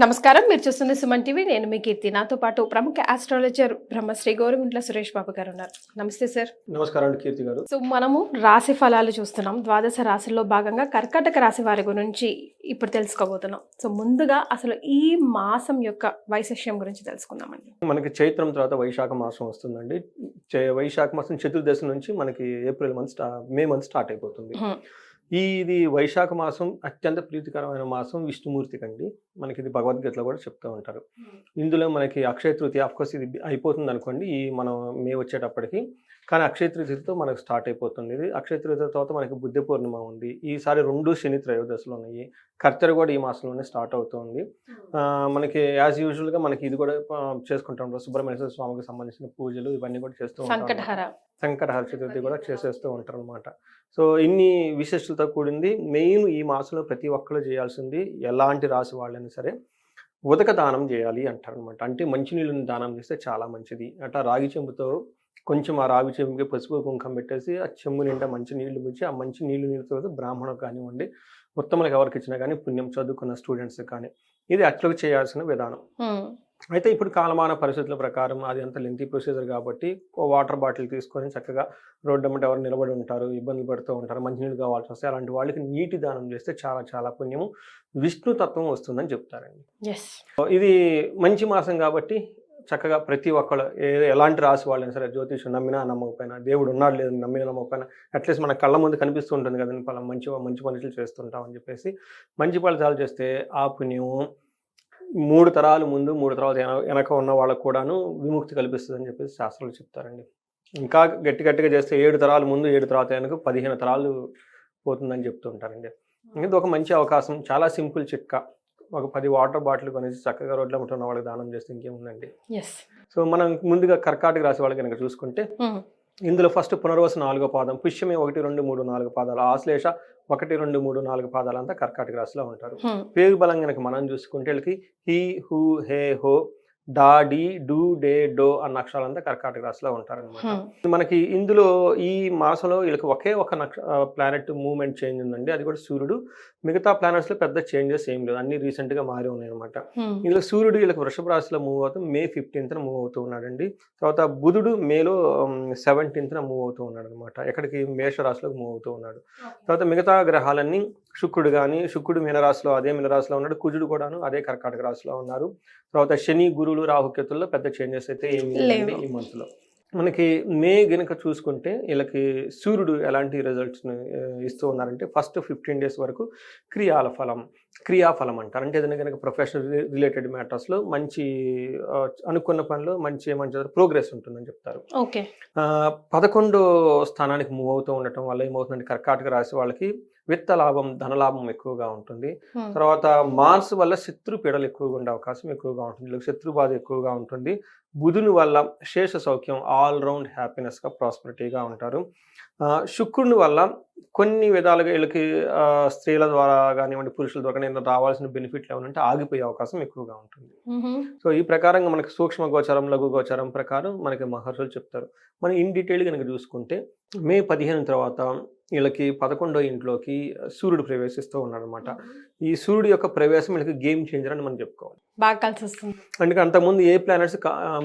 నమస్కారం. మీరు చూస్తుంది సుమన్ టీవీ. నేను మీ కీర్తి. నాతో పాటు ప్రముఖ ఆస్ట్రాలజర్ బ్రహ్మశ్రీ గోరుగుంట్ల సురేష్ బాబు గారు ఉన్నారు నమస్తే సార్. నమస్కారం కీర్తి గారు. సో మనము రాశి ఫలాలు చూస్తున్నాం. ద్వాదశ రాశుల్లో భాగంగా కర్కాటక రాశి వారి గురించి ఇప్పుడు తెలుసుకోబోతున్నాం. సో ముందుగా అసలు ఈ మాసం యొక్క వైశిష్యం గురించి తెలుసుకుందామండి. మనకి చైత్రం తర్వాత వైశాఖ మాసం వస్తుందండి. వైశాఖ మాసం చతుర్దశి నుంచి మనకి April month May month start అయిపోతుంది. ఈ ఇది వైశాఖ మాసం అత్యంత ప్రీతికరమైన మాసం విష్ణుమూర్తికి అండి మనకి ఇది భగవద్గీతలో కూడా చెప్తూ ఉంటారు. ఇందులో మనకి అక్షయ తృతీయ కోర్స్ ఇది అయిపోతుంది అనుకోండి ఈ మనం మే వచ్చేటప్పటికి. కానీ అక్షయ తృతీయతో మనకు స్టార్ట్ అయిపోతుంది. ఇది అక్షయ తృతీయ తర్వాత మనకి బుద్ధ పూర్ణిమ ఉంది. ఈసారి రెండు శని త్రయోదశలు ఉన్నాయి. కర్తెర కూడా ఈ మాసంలోనే స్టార్ట్ అవుతుంది ఆ, మనకి యాజ్ యూజువల్గా మనకి ఇది కూడా చేసుకుంటాం సుబ్రహ్మణ్య స్వామికి సంబంధించిన పూజలు ఇవన్నీ కూడా చేస్తూ ఉంటాం సంకటహర చతుర్థి కూడా చేసేస్తూ ఉంటారు అనమాట సో ఇన్ని విశిష్టతతో కూడింది. మెయిన్ ఈ మాసంలో ప్రతి ఒక్కరు చేయాల్సింది ఎలాంటి రాశి వాళ్ళైనా సరే ఉదక దానం చేయాలి అంటారు అనమాట అంటే మంచినీళ్ళని దానం చేస్తే చాలా మంచిది. అట్లా రాగి చెంబుతో కొంచెం ఆ రాగి చెంబుకి పసుపు కుంకం పెట్టేసి ఆ చెంబు నిండా మంచి నీళ్ళు ముంచి ఆ మంచి నీళ్ళు నీళ్ళతో బ్రాహ్మణులకు కానివ్వండి ఉత్తములకు ఎవరికి ఇచ్చినా కానీ పుణ్యం చదువుకున్న స్టూడెంట్స్ కానీ. ఇది యాక్చువల్గా చేయాల్సిన విధానం. అయితే ఇప్పుడు కాలమాన పరిస్థితుల ప్రకారం అది అంత లెంతీ ప్రొసీజర్ కాబట్టి ఓ వాటర్ బాటిల్ తీసుకొని చక్కగా రోడ్డు అమ్మట ఎవరు నిలబడి ఉంటారు ఇబ్బందులు పడుతూ ఉంటారు మంచినీళ్ళు కావాల్సి వస్తే అలాంటి వాళ్ళకి నీటి దానం చేస్తే చాలా చాలా పుణ్యము. విష్ణు తత్వం వస్తుందని చెప్తారండి. ఇది మంచి మాసం కాబట్టి చక్కగా ప్రతి ఒక్కళ్ళు ఏ- ఎలాంటి రాసి వాళ్ళైనా సరే జ్యోతిషం నమ్మినా నమ్మకపోయినా దేవుడు ఉన్నాడు లేదు నమ్మినా నమ్మకపోయినా అట్లీస్ట్ మన కళ్ళ ముందు కనిపిస్తూ ఉంటుంది కదండి. పలానా మంచి మంచి పనులు చేస్తుంటాం అని చెప్పేసి మంచి ఫలితాలు చేస్తే ఆ పుణ్యం మూడు తరాలు ముందు మూడు తరాలు వెన- వెనక ఉన్న వాళ్ళకు కూడాను విముక్తి కల్పిస్తుంది అని చెప్పేసి శాస్త్రాలు చెప్తారండి. ఇంకా గట్టి గట్టిగా చేస్తే ఏడు తరాలు ముందు ఏడు తర్వాత వెనక పదిహేను తరాలు పోతుందని చెప్తుంటారండి ఇది ఒక మంచి అవకాశం చాలా సింపుల్ చిట్కా. ఒక పది వాటర్ బాటిల్ కొనేసి చక్కగా రోడ్ల ముట్ట ఉన్న వాళ్ళకి దానం చేస్తే ఇంకేముందండి? సో మనం ముందుగా కర్కాటక రాశి వాళ్ళకి కనుక చూసుకుంటే ఇందులో ఫస్ట్ పునర్వసు నాలుగో పాదం పుష్యమే ఒకటి రెండు మూడు నాలుగు పాదాలు. ఆశ్లేష ఒకటి రెండు మూడు నాలుగు పాదాలు అంతా కర్కాటక రాశిలో ఉంటారు. పేరు బలం కనుక మనం చూసుకుంటే వీళ్ళకి హీ హూ హే హో డా డి డూ డే డో అన్న అక్షరాలంతా కర్కాటక రాశిలో ఉంటారనమాట మనకి ఇందులో ఈ మాసంలో వీళ్ళకి ఒకే ఒక నక్ష ప్లానెట్ మూవ్మెంట్ చేంజ్ ఉందండి. అది కూడా సూర్యుడు. మిగతా లో పెద్ద చేంజెస్ ఏం లేదు. అన్ని recent గా మారి ఉన్నాయి అనమాట ఇందులో సూర్యుడు వీళ్ళకి వృషభ రాశిలో మూవ్ అవుతూ మే ఫిఫ్టీన్త్న మూవ్ అవుతూ ఉన్నాడండి. తర్వాత బుధుడు మేలో సెవెంటీన్త్న మూవ్ అవుతూ ఉన్నాడు అనమాట ఎక్కడికి? మేష రాశిలోకి మూవ్ అవుతూ ఉన్నాడు. తర్వాత మిగతా గ్రహాలన్నీ శుక్రుడు కానీ శుక్రుడు మీనరాశిలో అదే మీనరాశిలో ఉన్నాడు కుజుడు కూడాను అదే కర్కాటక రాశిలో ఉన్నారు. తర్వాత శని గురువులు రాహుకేతుల్లో పెద్ద చేంజెస్ అయితే ఏమి. ఈ మంత్లో. మనకి మే గనుక చూసుకుంటే వీళ్ళకి సూర్యుడు ఎలాంటి రిజల్ట్స్ని ఇస్తూ ఉన్నారంటే ఫస్ట్ ఫిఫ్టీన్ డేస్ వరకు క్రియాల ఫలం క్రియాఫలం అంటారు. అంటే ఏదైనా కనుక ప్రొఫెషనల్ రిలేటెడ్ మ్యాటర్స్లో మంచి అనుకున్న పనిలో మంచి మంచి ప్రోగ్రెస్ ఉంటుందని చెప్తారు. ఓకే. పదకొండో స్థానానికి మూవ్ అవుతూ ఉండటం వల్ల ఏమవుతుందంటే కర్కాటక రాశి వాళ్ళకి విత్త లాభం ధనలాభం ఎక్కువగా ఉంటుంది. తర్వాత మార్స్ వల్ల శత్రు పీడలు ఎక్కువగా ఉండే అవకాశం ఎక్కువగా ఉంటుంది. శత్రు బాధ ఎక్కువగా ఉంటుంది. బుధుని వల్ల శేష సౌఖ్యం ఆల్ రౌండ్ హ్యాపీనెస్గా ప్రాస్పరిటీగా ఉంటారు. శుక్రుని వల్ల కొన్ని విధాలుగా వీళ్ళకి స్త్రీల ద్వారా కానివ్వండి పురుషుల ద్వారా కానీ ఏదైనా రావాల్సిన బెనిఫిట్లు ఏమైనా ఉంటే ఆగిపోయే అవకాశం ఎక్కువగా ఉంటుంది. సో ఈ ప్రకారంగా మనకి సూక్ష్మ గోచరం లఘు గోచరం ప్రకారం మనకి మహర్షులు చెప్తారు. మనం ఇన్ డీటెయిల్ కనుక చూసుకుంటే మే పదిహేను తర్వాత వీళ్ళకి పదకొండో ఇంట్లోకి సూర్యుడు ప్రవేశిస్తూ ఉన్నాడు అనమాట ఈ సూర్యుడు యొక్క ప్రవేశం వీళ్ళకి గేమ్ చేంజర్ అని మనం చెప్పుకోవాలి. బాగా కలిసి వస్తుంది. అందుకే అంతకుముందు ఏ ప్లానెట్స్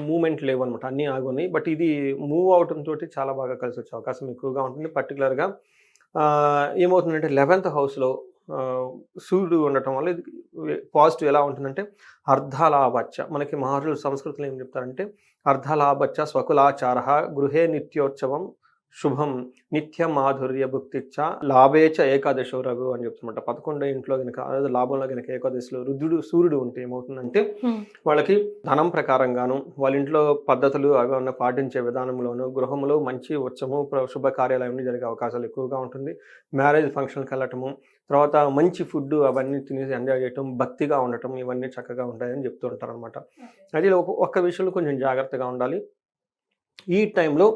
మూవ్మెంట్ లేవు అనమాట అన్నీ ఆగున్నాయి. బట్ ఇది మూవ్ అవటం తోటి చాలా బాగా కలిసి వచ్చే అవకాశం ఎక్కువగా ఉంటుంది. పర్టికులర్గా ఏమవుతుందంటే లెవెన్త్ హౌస్లో సూర్యుడు ఉండటం వల్ల ఇది పాజిటివ్ ఎలా ఉంటుందంటే అర్ధలాభచ్చ. మనకి మహర్షులు సంస్కృతిలో ఏం చెప్తారంటే అర్ధలాభచ్చ స్వకులాచార గృహే నిత్యోత్సవం శుభం నిత్య మాధుర్య భుక్తిచ్చ లాభేచ ఏకాదశో రఘు అని చెప్తున్నమాట పదకొండో ఇంట్లో కనుక అదే లాభంలో కనుక ఏకాదశిలో రుద్రుడు సూర్యుడు ఉంటే ఏమవుతుందంటే వాళ్ళకి ధనం ప్రకారంగాను వాళ్ళ ఇంట్లో పద్ధతులు అవి ఉన్న పాటించే విధానంలోను గృహంలో మంచి ఉత్సవము ప్ర- శుభ కార్యాలయం జరిగే అవకాశాలు ఎక్కువగా ఉంటుంది. మ్యారేజ్ ఫంక్షన్కి వెళ్ళటము తర్వాత మంచి ఫుడ్ అవన్నీ తినేసి ఎంజాయ్ చేయటం భక్తిగా ఉండటం ఇవన్నీ చక్కగా ఉంటాయని చెప్తూ ఉంటారు అనమాట అది ఒక- ఒక్క విషయంలో కొంచెం జాగ్రత్తగా ఉండాలి. ఈ టైంలో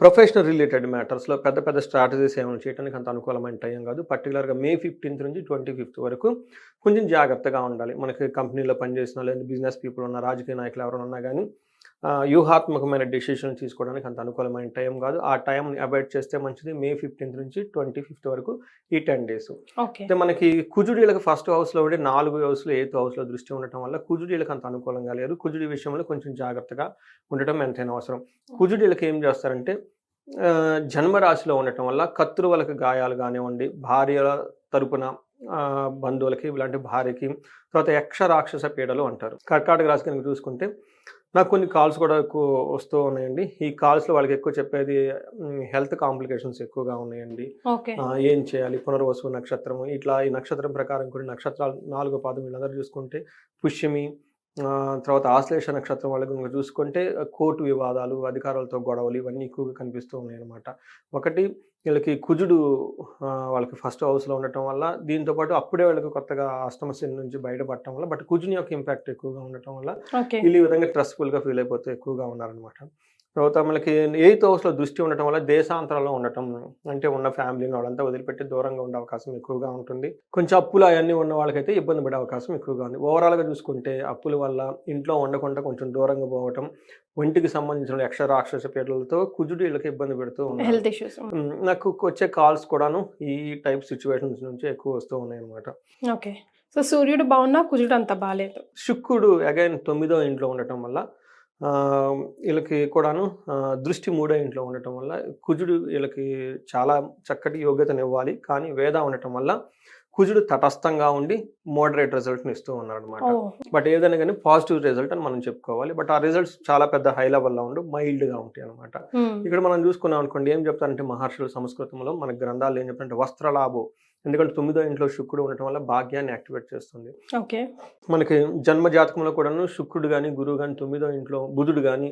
ప్రొఫెషనల్ రిలేటెడ్ మ్యాటర్స్లో పెద్ద పెద్ద స్ట్రాటజీస్ ఏమైనా చేయడానికి అంత అనుకూలమైన టైం కాదు. పర్టికులర్గా మే ఫిఫ్టీన్త్ నుంచి ట్వంటీ ఫిఫ్త్ వరకు కొంచెం జాగ్రత్తగా ఉండాలి. మనకి కంపెనీలో పనిచేసిన లేదా బిజినెస్ పీపుల్ ఉన్న రాజకీయ నాయకులు ఎవరైనా ఉన్నా కానీ వ్యూహాత్మకమైన డెసిషన్ తీసుకోవడానికి అంత అనుకూలమైన టైం కాదు. ఆ టైంని అవాయిడ్ చేస్తే మంచిది. మే ఫిఫ్టీన్త్ నుంచి ట్వంటీ ఫిఫ్త్ వరకు ఈ టెన్ డేస్ ఓకే అయితే మనకి కుజుడీలకు ఫస్ట్ హౌస్లో ఉండే నాలుగు హౌస్లో ఎయిత్ హౌస్లో దృష్టి ఉండటం వల్ల కుజుడీలకు అంత అనుకూలంగా లేరు కుజుడి విషయంలో కొంచెం జాగ్రత్తగా ఉండటం ఎంతైనా అవసరం. కుజుడీలకు ఏం చేస్తారంటే జన్మరాశిలో ఉండటం వల్ల కత్తురువలకు గాయాలు కానివ్వండి భార్యల తరపున బంధువులకి ఇలాంటి భార్యకి తర్వాత యక్ష రాక్షస పీడలు అంటారు. కర్కాటక రాశి కనుక చూసుకుంటే నాకు కొన్ని కాల్స్ కూడా ఎక్కువ వస్తూ ఉన్నాయండి. ఈ కాల్స్లో వాళ్ళకి ఎక్కువ చెప్పేది హెల్త్ కాంప్లికేషన్స్ ఎక్కువగా ఉన్నాయండి. ఏం చేయాలి? పునర్వసు నక్షత్రము ఇట్లా ఈ నక్షత్రం ప్రకారం కొన్ని నక్షత్రాలు నాలుగో పాదం వీళ్ళందరూ చూసుకుంటే పుష్యమి తర్వాత ఆశ్లేష నక్షత్రం వాళ్ళకి కనుక చూసుకుంటే కోర్టు వివాదాలు అధికారులతో గొడవలు ఇవన్నీ ఎక్కువగా కనిపిస్తూ ఉన్నాయి అనమాట ఒకటి వీళ్ళకి కుజుడు వాళ్ళకి ఫస్ట్ హౌస్లో ఉండటం వల్ల దీంతో పాటు అప్పుడే వాళ్ళకి కొత్తగా అష్టమ శని నుంచి బయటపడటం వల్ల బట్ కుజుని యొక్క ఇంపాక్ట్ ఎక్కువగా ఉండటం వల్ల వీళ్ళు ఈ విధంగా స్ట్రెస్ఫుల్గా ఫీల్ అయిపోతూ ఎక్కువగా ఉన్నారనమాట తర్వాత మనకి ఎయిత్ హౌస్లో దృష్టి ఉండటం వల్ల దేశాంతరాల్లో ఉండటం అంటే ఉన్న ఫ్యామిలీని వాళ్ళంతా వదిలిపెట్టి దూరంగా ఉండే అవకాశం ఎక్కువగా ఉంటుంది. కొంచెం అప్పులు అవన్నీ ఉన్న వాళ్ళకైతే ఇబ్బంది పడే అవకాశం ఎక్కువగా ఉంది. ఓవరాల్గా చూసుకుంటే అప్పుల వల్ల ఇంట్లో ఉండకుండా కొంచెం దూరంగా పోవటం ఒంటికి సంబంధించిన యక్ష రాక్షస పీడలతో కుజుడు వీళ్ళకి ఇబ్బంది పెడుతూ హెల్త్ ఇష్యూస్ నాకు వచ్చే కాల్స్ కూడాను ఈ టైప్ సిచ్యువేషన్స్ నుంచి ఎక్కువ వస్తూ ఉన్నాయి అనమాట ఓకే సో సూర్యుడు బాగున్నా కుజుడు అంత బాగాలేదు శుక్రుడు అగైన్ తొమ్మిదో ఇంట్లో ఉండటం వల్ల వీళ్ళకి కూడాను దృష్టి మూడో ఇంట్లో ఉండటం వల్ల కుజుడు వీళ్ళకి చాలా చక్కటి యోగ్యతను ఇవ్వాలి కానీ వేద ఉండటం వల్ల కుజుడు తటస్థంగా ఉండి మోడరేట్ రిజల్ట్ని ఇస్తూ ఓ బట్ ఏదైనా కానీ పాజిటివ్ రిజల్ట్ అని మనం చెప్పుకోవాలి. బట్ ఆ రిజల్ట్స్ చాలా పెద్ద హై లెవెల్లో ఉండి మైల్డ్గా ఉంటాయి అనమాట ఇక్కడ మనం చూసుకున్నాం అనుకోండి ఏం చెప్తారంటే మహర్షుల సంస్కృతంలో మన గ్రంథాలు ఏం చెప్తారంటే వస్త్రలాభం ఎందుకంటే తొమ్మిదో ఇంట్లో శుక్రుడు ఉండటం వల్ల భాగ్యాన్ని యాక్టివేట్ చేస్తుంది. ఓకే. మనకి జన్మ జాతకంలో కూడాను శుక్రుడు కానీ గురువు కానీ తొమ్మిదో ఇంట్లో బుధుడు కానీ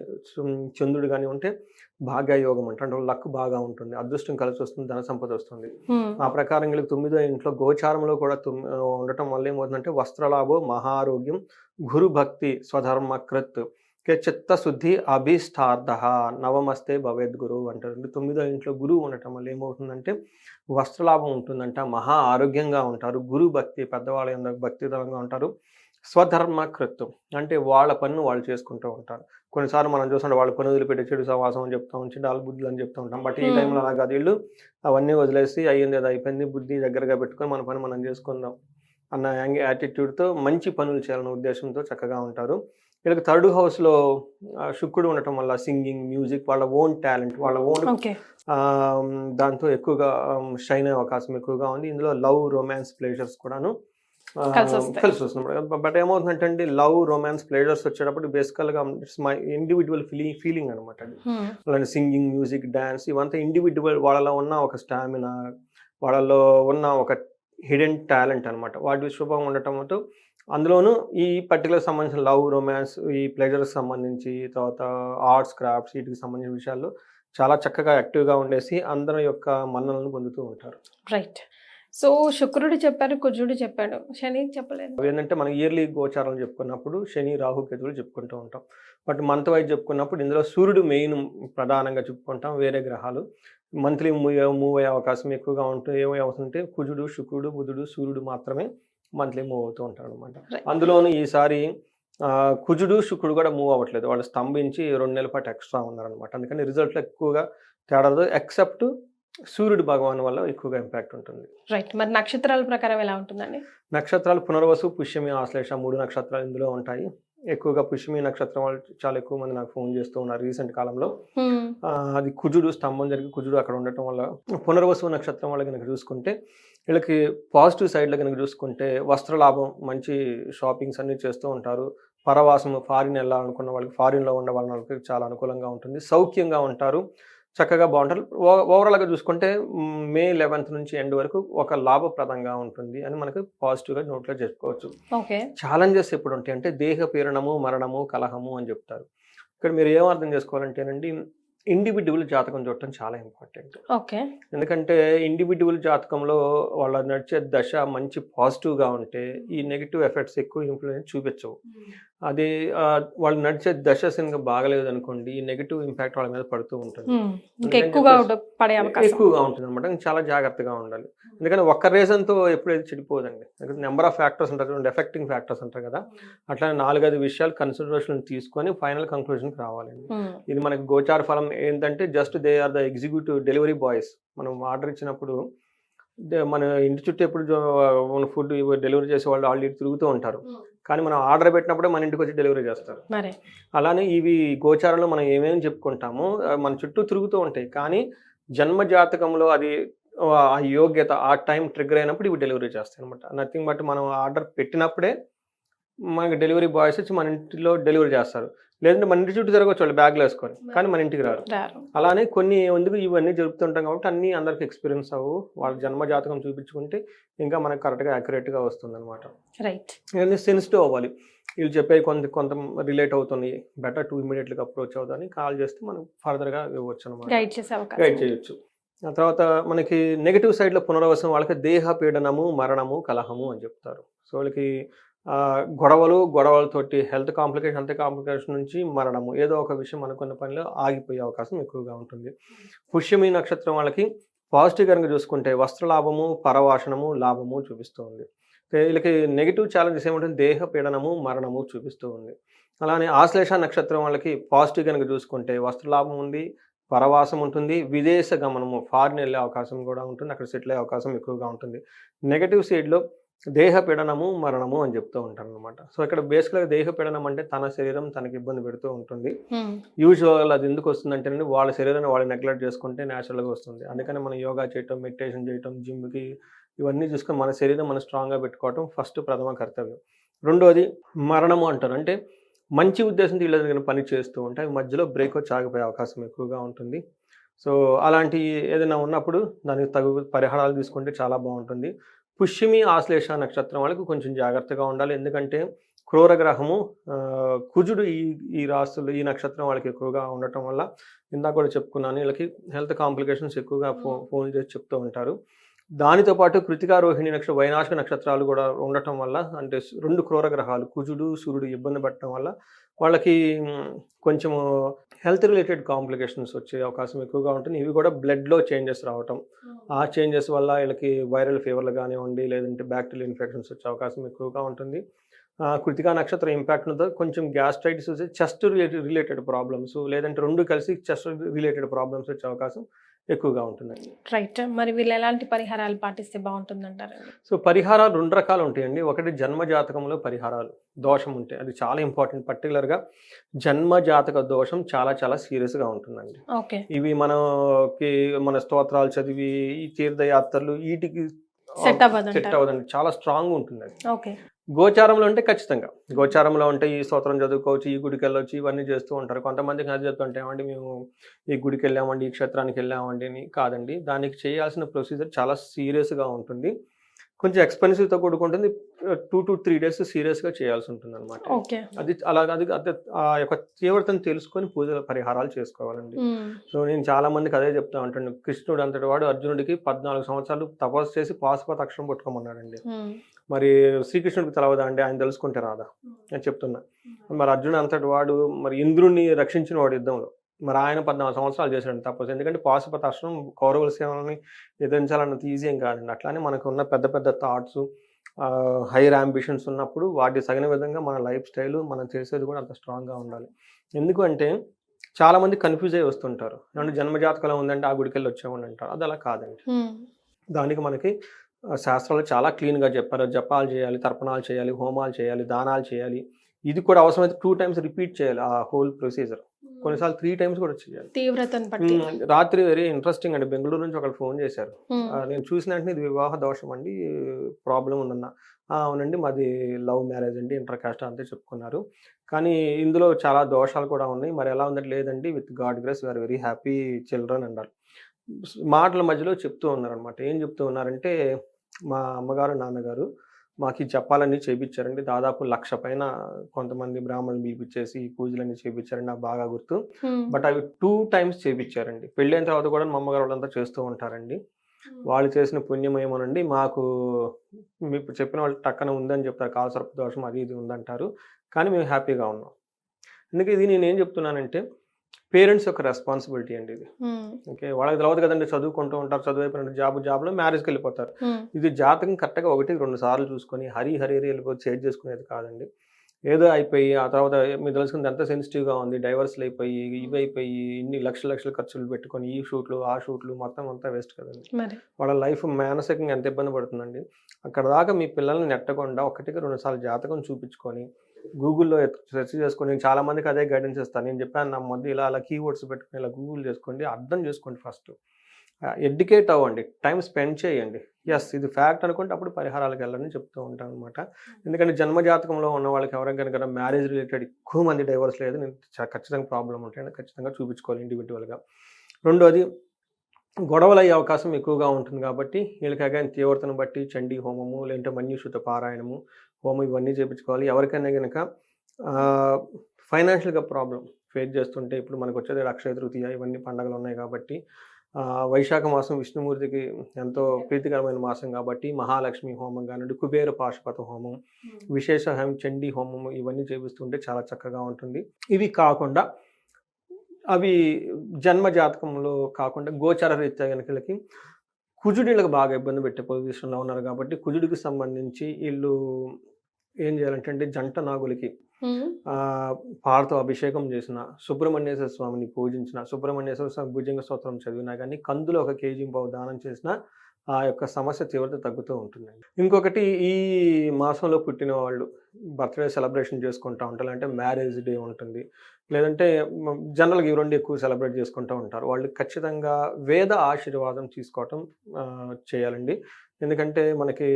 చంద్రుడు కానీ ఉంటే భాగ్యయోగం అంట. అంటే లక్ బాగా ఉంటుంది. అదృష్టం కలిసి వస్తుంది ధన సంపద వస్తుంది. ఆ ప్రకారం వీళ్ళకి తొమ్మిదో ఇంట్లో గోచారంలో కూడా ఉండటం వల్ల ఏమవుతుందంటే వస్త్రలాభం మహారోగ్యం గురు భక్తి స్వధర్మకృత్ కే చిత్త శుద్ధి అభిష్టార్థ నవమస్తే భవేద్ గురువు అంటారు. అంటే తొమ్మిదో ఇంట్లో గురువు ఉండటం వల్ల ఏమవుతుందంటే వస్త్రలాభం ఉంటుందంట మహా ఆరోగ్యంగా ఉంటారు గురు భక్తి పెద్దవాళ్ళ యందు భక్తిదరంగా ఉంటారు. స్వధర్మకృత్వం అంటే వాళ్ళ పన్ను వాళ్ళు చేసుకుంటూ ఉంటారు. కొన్నిసార్లు మనం చూస్తుంటే వాళ్ళ పని వదిలిపెట్టి చెడు సమాసం అని చెప్తా ఉంటాం చెడు బుద్ధులు అని చెప్తూ ఉంటాం. బట్ ఈ. టైంలో అలా కాదు. వీళ్ళు అవన్నీ వదిలేసి అయ్యింది అది అయిపోయింది బుద్ధి దగ్గరగా పెట్టుకొని మన పని మనం చేసుకుందాం అన్న యాంగ్ యాటిట్యూడ్తో మంచి పనులు చేయాలనే ఉద్దేశంతో చక్కగా ఉంటారు. వీళ్ళకి థర్డ్ హౌస్లో శుక్రుడు ఉండటం వల్ల సింగింగ్ మ్యూజిక్ వాళ్ళ ఓన్ టాలెంట్ వాళ్ళ ఓన్ దాంతో ఎక్కువగా షైన్ అయ్యే అవకాశం ఎక్కువగా ఉంది. ఇందులో లవ్ రొమాన్స్ ప్లేజర్స్ కూడాను కలిసి వస్తుంది బట్ ఏమవుతుందంటే అండి లవ్ రొమాన్స్ ప్లేజర్స్ వచ్చేటప్పుడు బేసికల్గా it's my individual feeling feeling అనమాట అలాంటి సింగింగ్ మ్యూజిక్ డ్యాన్స్ ఇవంతా ఇండివిజువల్ వాళ్ళలో ఉన్న ఒక స్టామినా వాళ్ళలో ఉన్న ఒక హిడెన్ టాలెంట్ అనమాట వాటి శుభం ఉండటంతో అందులోనూ ఈ పర్టికులర్ సంబంధించిన లవ్ రొమాన్స్ ఈ ప్లెజర్కి సంబంధించి తర్వాత ఆర్ట్స్ క్రాఫ్ట్స్ వీటికి సంబంధించిన విషయాల్లో చాలా చక్కగా యాక్టివ్గా ఉండేసి అందరి యొక్క మన్నలను పొందుతూ ఉంటారు. రైట్ సో శుక్రుడు చెప్పారు కుజుడు చెప్పాడు. శని చెప్పలేదు. ఏంటంటే మనం ఇయర్లీ గోచారాలు చెప్పుకున్నప్పుడు శని రాహు కేతువులు చెప్పుకుంటూ ఉంటాం. బట్ మంత్ వైజ్ చెప్పుకున్నప్పుడు ఇందులో సూర్యుడు మెయిన్ ప్రధానంగా చెప్పుకుంటాం వేరే గ్రహాలు. మంత్లీ మూవ్ అయ్యే అవకాశం ఎక్కువగా ఉంటుంది ఏమై అవుతుంటే కుజుడు శుక్రుడు బుధుడు సూర్యుడు మాత్రమే మంత్లీ మూవ్ అవుతూ ఉంటారు అనమాట. అందులోనూ ఈసారి కుజుడు శుక్రుడు కూడా మూవ్ అవ్వట్లేదు. వాళ్ళు స్తంభించి రెండు నెలల పాటు ఎక్స్ట్రా ఉన్నారనమాట అందుకని రిజల్ట్లో ఎక్కువగా తేడా ఎక్సెప్ట్ సూర్యుడు భగవాన్ వల్ల ఎక్కువగా ఇంపాక్ట్ ఉంటుంది. రైట్ మరి నక్షత్రాల ప్రకారం ఎలా ఉంటుందండి? నక్షత్రాలు పునర్వసు పుష్యమి ఆశ్లేష మూడు నక్షత్రాలు ఇందులో ఉంటాయి. ఎక్కువగా పుష్యమి నక్షత్రం వాళ్ళు చాలా ఎక్కువ మంది నాకు ఫోన్ చేస్తూ ఉన్నారు రీసెంట్ కాలంలో. ఆ, అది కుజుడు స్తంభం జరిగి కుజుడు అక్కడ ఉండటం వల్ల పునర్వసు నక్షత్రం వాళ్ళకి కనుక చూసుకుంటే వీళ్ళకి పాజిటివ్ సైడ్లో కనుక చూసుకుంటే వస్త్రలాభం మంచి షాపింగ్స్ అన్ని చేస్తూ ఉంటారు. పరవాసం ఫారిన్ వెళ్ళాలనుకున్న వాళ్ళకి ఫారిన్లో ఉన్న వాళ్ళకి చాలా అనుకూలంగా ఉంటుంది. సౌఖ్యంగా ఉంటారు. చక్కగా బాగుంటారు. ఓవరాల్గా చూసుకుంటే మ్, లెవెన్త్ నుంచి ఎండ్ వరకు ఒక లాభప్రదంగా ఉంటుంది అని మనకు పాజిటివ్గా నోట్లో చెప్పుకోవచ్చు. ఓకే. ఛాలెంజెస్ ఎప్పుడు ఉంటాయి అంటే దేహ పీడనము మరణము కలహము అని చెప్తారు. ఇక్కడ మీరు ఏం అర్థం చేసుకోవాలంటేనండి ఇండివిజువల్ జాతకం చూడటం చాలా ఇంపార్టెంట్ ఓకే. ఎందుకంటే ఇండివిజువల్ జాతకంలో వాళ్ళ నడిచే దశ మంచి పాజిటివ్గా ఉంటే ఈ నెగిటివ్ ఎఫెక్ట్స్ ఎక్కువ ఇన్ఫ్లుయెన్స్ చూపించవు. అది వాళ్ళు నడిచే దశ సరిగ్గా బాగలేదు అనుకోండి ఈ నెగిటివ్ ఇంపాక్ట్ వాళ్ళ మీద పడుతూ ఉంటుంది. ఎక్కువగా పడే ఎక్కువగా ఉంటుంది అనమాట చాలా జాగ్రత్తగా ఉండాలి. ఎందుకంటే ఒక్క రీజన్తో ఎప్పుడైతే చెడిపోదండి. నెంబర్ ఆఫ్ ఫ్యాక్టర్స్ ఉంటారు రెండు ఎఫెక్టింగ్ ఫ్యాక్టర్స్ ఉంటారు కదా. అట్లా నాలుగైదు విషయాలు కన్సిడరేషన్ తీసుకొని ఫైనల్ కంక్లూజన్కి రావాలండి. ఇది మనకి గోచార ఫలం ఏంటంటే just they are the executive delivery boys మనం ఆర్డర్ ఇచ్చినప్పుడు మన ఇంటి చుట్టూ ఎప్పుడు ఫుడ్ డెలివరీ చేసే వాళ్ళు ఆల్రెడీ తిరుగుతూ ఉంటారు. కానీ మనం ఆర్డర్ పెట్టినప్పుడే మన ఇంటికి వచ్చి డెలివరీ చేస్తారు. అలానే ఇవి గోచారంలో మనం ఏమేమి చెప్పుకుంటామో మన చుట్టూ తిరుగుతూ ఉంటాయి. కానీ జన్మ జాతకంలో అది ఆ యోగ్యత ఆ టైం ట్రిగర్ అయినప్పుడు ఇవి డెలివరీ చేస్తాయి అనమాట నథింగ్ బట్ మనం ఆర్డర్ పెట్టినప్పుడే మనకి డెలివరీ బాయ్స్ వచ్చి మన ఇంటిలో డెలివరీ చేస్తారు. లేదంటే మన ఇంటి చుట్టూ తిరగచ్చు వాళ్ళు బ్యాగ్లు వేసుకొని కానీ మన ఇంటికి రారు. అలానే కొన్ని ఎందుకు ఇవన్నీ జరుపుతుంటాం కాబట్టి అన్ని అందరికి ఎక్స్పీరియన్స్ అవ్వు. వాళ్ళ జన్మ జాతకం చూపించుకుంటే ఇంకా మనకు కరెక్ట్గా యాక్యురేట్గా వస్తుంది అనమాట రైట్ ఇవన్నీ సెన్సిటివ్ అవ్వాలి. వీళ్ళు చెప్పే కొంత కొంత రిలేట్ అవుతుంది. బెటర్ టు ఇమీడియట్గా అప్రోచ్ అవుతుందని కాల్ చేస్తే మనం ఫర్దర్గా ఇవ్వచ్చు అనమాట గైడ్ చేసే అవకాశం గైడ్ చేయొచ్చు. ఆ తర్వాత మనకి నెగిటివ్ సైడ్లో పునరావాసం వాళ్ళకి దేహ పీడనము మరణము కలహము అని చెప్తారు. సో వాళ్ళకి గొడవలు గొడవలతోటి హెల్త్ కాంప్లికేషన్ హెల్త్ కాంప్లికేషన్ నుంచి మరణము ఏదో ఒక విషయం అనుకున్న పనిలో ఆగిపోయే అవకాశం ఎక్కువగా ఉంటుంది. పుష్యమి నక్షత్రం వాళ్ళకి పాజిటివ్ కనుక చూసుకుంటే వస్త్రలాభము పరవాసనము లాభము చూపిస్తూ ఉంది. వీళ్ళకి నెగిటివ్ ఛాలెంజెస్ ఏమంటుంది? దేహ పీడనము మరణము చూపిస్తూ ఉంది. అలానే ఆశ్లేష నక్షత్రం వాళ్ళకి పాజిటివ్ కనుక చూసుకుంటే వస్త్రలాభం ఉంది పరవాసం ఉంటుంది విదేశ గమనము ఫారిన్ వెళ్ళే అవకాశం కూడా ఉంటుంది అక్కడ సెటిల్ అయ్యే అవకాశం ఎక్కువగా ఉంటుంది. నెగటివ్ సైడ్లో దేహ పీడనము మరణము అని చెప్తూ ఉంటారు అనమాట సో ఇక్కడ బేసిక్గా దేహ పీడనం అంటే తన శరీరం తనకి ఇబ్బంది పెడుతూ ఉంటుంది. యూజువల్ అది ఎందుకు వస్తుందంటే వాళ్ళ శరీరాన్ని వాళ్ళు నెగ్లెక్ట్ చేసుకుంటే న్యాచురల్గా వస్తుంది. అందుకని మనం యోగా చేయటం మెడిటేషన్ చేయటం జిమ్కి ఇవన్నీ చూసుకొని మన శరీరం మనం స్ట్రాంగ్గా పెట్టుకోవటం ఫస్ట్ ప్రథమ కర్తవ్యం. రెండోది మరణము అంటారు. అంటే మంచి ఉద్దేశంతో వీళ్ళ దగ్గర పని చేస్తూ ఉంటే మధ్యలో బ్రేక్ వచ్చి ఆగిపోయే అవకాశం ఎక్కువగా ఉంటుంది. సో అలాంటి ఏదైనా ఉన్నప్పుడు దానికి తగు పరిహారాలు తీసుకుంటే చాలా బాగుంటుంది. పుష్యమి ఆశ్లేష నక్షత్రం వాళ్ళకి కొంచెం జాగ్రత్తగా ఉండాలి. ఎందుకంటే క్రూర గ్రహము కుజుడు ఈ ఈ రాశులు ఈ నక్షత్రం వాళ్ళకి ఎక్కువగా ఉండటం వల్ల ఇందాక కూడా చెప్పుకున్నాను వీళ్ళకి హెల్త్ కాంప్లికేషన్స్ ఎక్కువగా ఫో ఫోన్ చేసి చెప్తూ ఉంటారు. దానితో పాటు కృతికా రోహిణి నక్షత్ర వైనాశక నక్షత్రాలు కూడా ఉండటం వల్ల అంటే రెండు క్రూర గ్రహాలు కుజుడు సూర్యుడు ఇబ్బంది పడటం వల్ల వాళ్ళకి కొంచెము హెల్త్ రిలేటెడ్ కాంప్లికేషన్స్ వచ్చే అవకాశం ఎక్కువగా ఉంటుంది. ఇవి కూడా బ్లడ్లో చేంజెస్ రావటం. ఆ చేంజెస్ వల్ల వీళ్ళకి వైరల్ ఫీవర్లు కానివ్వండి లేదంటే బ్యాక్టీరియల్ ఇన్ఫెక్షన్స్ వచ్చే అవకాశం ఎక్కువగా ఉంటుంది. ఆ, కృతికా నక్షత్రం ఇంపాక్ట్ ఉందో కొంచెం గ్యాస్ట్రైటిస్ వచ్చే చెస్ట్ రిలేటెడ్ రిలేటెడ్ ప్రాబ్లమ్స్ లేదంటే రెండు కలిసి చెస్ట్ రిలేటెడ్ ప్రాబ్లమ్స్ వచ్చే అవకాశం ఎక్కువగా ఉంటుందండి రైట్ మరి వీళ్ళు ఎలాంటి పరిహారాలు పాటిస్తే బాగుంటుందంటారు? సో పరిహారాలు రెండు రకాలు ఉంటాయండి. ఒకటి జన్మ జాతకంలో పరిహారాలు దోషం ఉంటాయి అది చాలా ఇంపార్టెంట్. పర్టికులర్గా జన్మ జాతక దోషం చాలా చాలా సీరియస్గా ఉంటుందండి. ఓకే ఇవి మనకి మన స్తోత్రాలు చదివి ఈ తీర్థయాత్రలు వీటికి సెట్ అవ్వదు సెట్ అవ్వదండి. చాలా స్ట్రాంగ్ ఉంటుంది అది ఓకే గోచారంలో ఉంటే ఖచ్చితంగా. గోచారంలో ఉంటే ఈ స్తోత్రం చదువుకోవచ్చు ఈ గుడికి వెళ్ళొచ్చు ఇవన్నీ చేస్తూ ఉంటారు. కొంతమందికి అది చెప్తుంటే ఏమండి మేము ఈ గుడికి వెళ్ళామండి ఈ క్షేత్రానికి వెళ్ళామండి అని కాదండి. దానికి చేయాల్సిన ప్రొసీజర్ చాలా సీరియస్గా ఉంటుంది. కొంచెం ఎక్స్పెన్సివ్తో కూడుకుంటుంది. టూ టు త్రీ డేస్ సీరియస్గా చేయాల్సి ఉంటుంది అనమాట అది అలా అది అది ఆ యొక్క తీవ్రతను తెలుసుకొని పూజల పరిహారాలు చేసుకోవాలండి. ఉమ్. సో నేను చాలా మందికి అదే చెప్తా ఉంటాను. కృష్ణుడు అంతటి వాడు అర్జునుడికి పద్నాలుగు సంవత్సరాలు తపస్సు చేసి పాశుపత అక్షరం పట్టుకోమన్నాడండి ఉమ్. మరి శ్రీకృష్ణుడికి తెలవదా అండి? ఆయన తెలుసుకుంటే రాదా? నేను చెప్తున్నా. మరి అర్జునుడు అంతటి వాడు మరి ఇంద్రుడిని రక్షించిన వాడు యుద్ధంలో. మరి ఆయన పద్నాలుగు సంవత్సరాలు చేశాడు తపస్సు ఎందుకంటే పాశుపత అక్షరం కౌరవుల సేవలని ఎదిరించాలన్నది ఈజీ ఏం కాదండి. అట్లానే మనకు ఉన్న పెద్ద పెద్ద థాట్స్ హైయర్ అంబిషన్స్ ఉన్నప్పుడు వాటి తగిన విధంగా మన లైఫ్ స్టైల్ మనం చేసేది కూడా అంత స్ట్రాంగ్గా ఉండాలి. ఎందుకంటే చాలా మంది కన్ఫ్యూజ్ అయ్యి వస్తుంటారు. ఏమంటే జన్మజాతకంలో ఉందంటే ఆ గుడికి వెళ్ళి వచ్చామని అంటారు. అది అలా కాదండి. దానికి మనకి శాస్త్రాలు చాలా క్లీన్గా చెప్పారు. జపాలు చేయాలి తర్పణాలు చేయాలి హోమాలు చేయాలి దానాలు చేయాలి. ఇది కూడా అవసరమైతే టూ టైమ్స్ రిపీట్ చేయాలి ఆ హోల్ ప్రొసీజర్ కొన్నిసార్లు త్రీ టైమ్స్ కూడా చేయాలి తీవ్రతను బట్టి ఉమ్, రాత్రి వెరీ ఇంట్రెస్టింగ్ అండి. బెంగళూరు నుంచి ఒకళ్ళు ఫోన్ చేశారు. నేను చూసిన వెంటనే ఇది వివాహ దోషం అండి ప్రాబ్లం ఉందన్న. "ఆ, అవునండి మాది లవ్ మ్యారేజ్ అండి ఇంటర్ కాస్ట్ అంతే చెప్పుకున్నారు. కానీ ఇందులో చాలా దోషాలు కూడా ఉన్నాయి. మరి ఎలా ఉందంటే లేదండి with God grace we are very happy children అన్నారు. మాటల మధ్యలో చెప్తూ ఉన్నారు అనమాట ఏం చెప్తూ ఉన్నారంటే మా అమ్మగారు నాన్నగారు మాకు ఈ జపాలన్నీ చేయించారండి దాదాపు లక్ష పైన కొంతమంది బ్రాహ్మణులు పిలిపించేసి ఈ పూజలన్నీ చేయించారండి నాకు బాగా గుర్తు. బట్ అవి టూ టైమ్స్ చేయించారండి పెళ్ళైన తర్వాత కూడా మా అమ్మగారు వాళ్ళంతా చేస్తూ ఉంటారండి. వాళ్ళు చేసిన పుణ్యం ఏమోనండి మాకు మీకు చెప్పిన వాళ్ళు టక్కన ఉందని చెప్తారు. కాలసర్ప దోషం అది ఇది ఉందంటారు. కానీ మేము హ్యాపీగా ఉన్నాం. అందుకే ఇది నేను ఏం చెప్తున్నానంటే పేరెంట్స్ యొక్క రెస్పాన్సిబిలిటీ అండి ఇది. ఓకే వాళ్ళకి తెలియదు కదండి చదువుకుంటూ ఉంటారు చదువు అయిపోయిన జాబ్ జాబ్లో మ్యారేజ్కి వెళ్ళిపోతారు. ఇది జాతకం కరెక్ట్గా ఒకటి రెండు సార్లు చూసుకొని హరి హరి హరి వెళ్ళిపోయి చేంజ్ చేసుకునేది కాదండి. ఏదో అయిపోయి ఆ తర్వాత మీరు తెలుసుకుంది ఎంత సెన్సిటివ్గా ఉంది డైవర్స్లు అయిపోయి ఇవి అయిపోయి ఇన్ని లక్షల లక్షల ఖర్చులు పెట్టుకొని ఈ షూట్లు ఆ షూట్లు మొత్తం అంతా వేస్ట్ కదండి. వాళ్ళ లైఫ్ మానసికంగా ఎంత ఇబ్బంది పడుతుందండి. అక్కడ దాకా మీ పిల్లల్ని నెట్టకుండా ఒకటికి రెండు సార్లు జాతకం చూపించుకొని గూగుల్లో సెర్చ్ చేసుకొని నేను చాలా మందికి అదే గైడెన్స్ ఇస్తాను. నేను చెప్పాను నా మధ్య ఇలా అలా కీవర్డ్స్ పెట్టుకొని ఇలా గూగుల్ చేసుకోండి అర్థం చేసుకోండి ఫస్ట్. ఎడ్యుకేట్ అవ్వండి టైం స్పెండ్ చేయండి. ఎస్ ఇది ఫ్యాక్ట్ అనుకుంటే అప్పుడు పరిహారాలకు వెళ్ళని చెప్తూ ఉంటాను అనమాట ఎందుకంటే జన్మజాతకంలో ఉన్న వాళ్ళకి ఎవరైనా కనుక మ్యారేజ్ రిలేటెడ్ ఎక్కువ మంది డైవర్స్ లేదు. నేను ఖచ్చితంగా ప్రాబ్లం ఉంటాయి. ఖచ్చితంగా చూపించుకోవాలి ఇండివిజువల్గా రెండోది గొడవలు అయ్యే అవకాశం ఎక్కువగా ఉంటుంది కాబట్టి వీళ్ళకి అగైన్ తీవ్రతను బట్టి చండీ హోమము లేదంటే మన్యుషుత పారాయణము హోమం ఇవన్నీ చేయించుకోవాలి ఎవరికైనా కనుక ఫైనాన్షియల్గా ప్రాబ్లం ఫేస్ చేస్తుంటే ఇప్పుడు మనకు వచ్చేది అక్షయ తృతీయ ఇవన్నీ పండగలు ఉన్నాయి కాబట్టి వైశాఖ మాసం విష్ణుమూర్తికి ఎంతో ప్రీతికరమైన మాసం కాబట్టి మహాలక్ష్మి హోమం కానివ్వండి కుబేర పాశుపత హోమం విశేష హోమం చండీ హోమం ఇవన్నీ చేపిస్తుంటే చాలా చక్కగా ఉంటుంది. ఇవి కాకుండా అవి జన్మ జాతకంలో కాకుండా గోచర రీత్యా కనుకలకి కుజుడిలకు బాగా ఇబ్బంది పెట్టే పొజిషన్లో ఉన్నారు కాబట్టి కుజుడికి సంబంధించి వీళ్ళు ఏం చేయాలంటే అంటే జంట నాగులకి ఆ, పాలతో అభిషేకం చేసిన సుబ్రహ్మణ్యేశ్వర స్వామిని పూజించిన సుబ్రహ్మణ్యేశ్వర స్వామి భుజంగ స్తోత్రం చదివినా కానీ కందులో ఒక కేజీ పావు దానం చేసిన ఆ యొక్క సమస్య తీవ్రత తగ్గుతూ ఉంటుందండి ఇంకొకటి ఈ మాసంలో పుట్టిన వాళ్ళు బర్త్డే సెలబ్రేషన్ చేసుకుంటూ ఉంటారు. అంటే మ్యారేజ్ డే ఉంటుంది. లేదంటే జనరల్గా ఇవి రెండు ఎక్కువ సెలబ్రేట్ చేసుకుంటూ ఉంటారు. వాళ్ళు ఖచ్చితంగా వేద ఆశీర్వాదం తీసుకోవటం చేయాలండి. ఎందుకంటే మనకి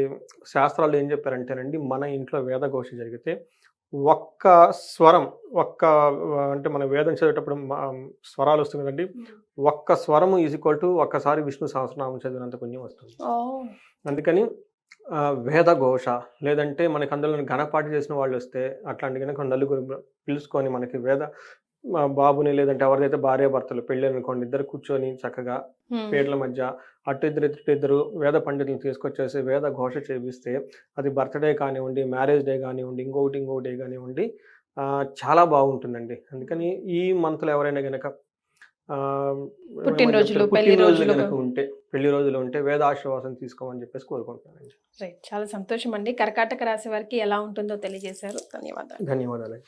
శాస్త్రాలు ఏం చెప్పారంటేనండి మన ఇంట్లో వేదఘోష జరిగితే ఒక్క స్వరం ఒక్క అంటే మన వేదం చదివేటప్పుడు స్వరాలు వస్తుంది కదండి. ఒక్క స్వరము ఈజ్ ఈక్వల్ టు ఒక్కసారి విష్ణు సహస్రనామం చదివినంత పుణ్యం వస్తుంది. అందుకని ఆ, వేదఘోష లేదంటే మనకి అందులో ఘనపాటి చేసిన వాళ్ళు వస్తే అట్లాంటి కనుక నలుగురు పిలుచుకొని మనకి వేద ఆ, బాబుని లేదంటే ఎవరిదైతే భార్య భర్తలు పెళ్ళి అనుకోండి ఇద్దరు కూర్చొని చక్కగా పేర్ల మధ్య అటు ఇద్దరు ఇటు ఇద్దరు వేద పండితులను తీసుకొచ్చేసి వేద ఘోష చేపిస్తే అది బర్త్డే కానివ్వండి మ్యారేజ్ డే కానివ్వండి ఇంకొకటి ఇంకొకటి డే కానివ్వండి ఆ, చాలా బాగుంటుందండి. అందుకని ఈ మంత్లో ఎవరైనా పుట్టినరోజులు, చెప్తారు? పెళ్ళి రోజులు. గనక ఉంటే పెళ్ళి రోజులు ఉంటే వేద ఆశీర్వాదం తీసుకోమని చెప్పేసి కోరుకుంటున్నానండి. రైట్ చాలా సంతోషం అండి కర్కాటక రాశి వారికి ఎలా ఉంటుందో తెలియజేశారు. ధన్యవాదాలు. ధన్యవాదాలు.